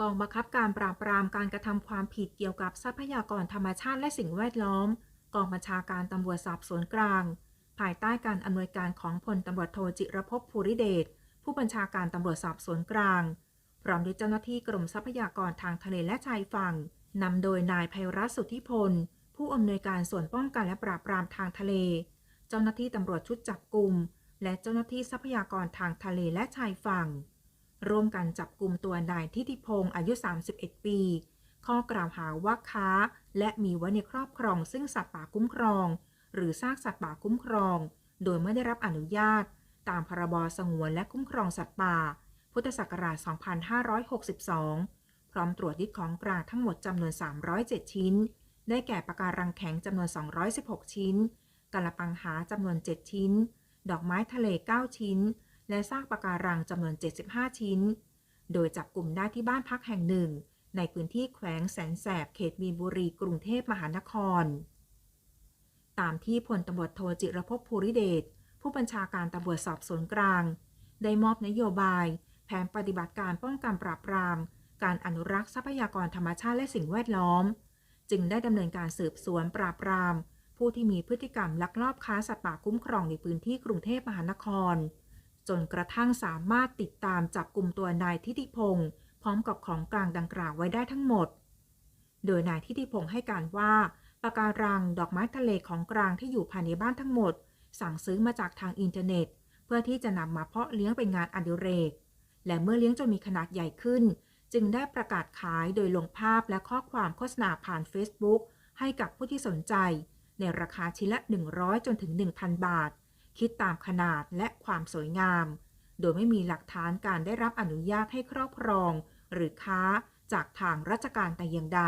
กองบังคับการปราบปรามการกระทำความผิดเกี่ยวกับทรัพยากรธรรมชาติและสิ่งแวดล้อม กองบัญชาการตำรวจสอบสวนกลาง ภายใต้การอำนวยการของพลตำรวจโทจิรภพภูริเดชผู้บัญชาการตำรวจสอบสวนกลาง พร้อมด้วยเจ้าหน้าที่กรมทรัพยากรทางทะเลและชายฝั่งนำโดยนายไพรัตน์สุทธิพล ผู้อำนวยการส่วนป้องกันและปราบปรามทางทะเล เจ้าหน้าที่ตำรวจชุดจับกลุ่มและเจ้าหน้าที่ทรัพยากรทางทะเลและชายฝั่ง ร่วมกันจับกลุ่มตัวนายทิติพงศ์อายุ 31 ปี ข้อกล่าวหาว่าค้า และมีไว้ในครอบครองซึ่งสัตว์ป่าคุ้มครอง หรือซากสัตว์ป่าคุ้มครอง โดยไม่ได้รับอนุญาต ตามพรบสงวนและคุ้มครองสัตว์ป่า พุทธศักราช 2562 พร้อมตรวจยึดของกลางทั้งหมดจำนวน 307 ชิ้น ได้แก่ปะการังแข็งจำนวน 216 ชิ้นกะละปังหาจำนวน 7 ชิ้น ดอกไม้ทะเล 9 ชิ้น และซากปะการังจำนวน 75 ชิ้น โดยจับกลุ่มได้ที่บ้านพักแห่งหนึ่ง ในพื้นที่แขวงแสนแสบเขตมีนบุรี กรุงเทพมหานคร ตามที่พลตำรวจโทจิรภพภูริเดช ผู้บัญชาการตำรวจสอบสวนกลาง ได้มอบนโยบาย แผนปฏิบัติการป้องกันปราบปราม การอนุรักษ์ทรัพยากรธรรมชาติและสิ่งแวดล้อม จึงได้ดำเนินการสืบสวนปราบปรามผู้ที่มีพฤติกรรมลักลอบค้าสัตว์ป่าคุ้มครองในพื้นที่กรุงเทพมหานคร จนกระทั่งสามารถติดตามจับกลุ่มตัวนายทิติพงศ์พร้อมกับของกลางดังกล่าวไว้ได้ทั้งหมด โดยนายทิติพงศ์ให้การว่าปะการังดอกไม้ทะเลของกลางที่อยู่ภายในบ้านทั้งหมด สั่งซื้อมาจากทางอินเทอร์เน็ต เพื่อที่จะนำมาเพาะเลี้ยงเป็นงานอดิเรก และเมื่อเลี้ยงจนมีขนาดใหญ่ขึ้น จึงได้ประกาศขายโดยลงภาพและข้อความโฆษณาผ่าน Facebook ให้กับผู้ที่สนใจ ในราคาชิ้นละ 100 จนถึง 1,000 บาท คิดตามขนาดและความสวยงาม โดยไม่มีหลักฐานการได้รับอนุญาตให้ครอบครอง หรือค้าจากทางราชการแต่อย่างใด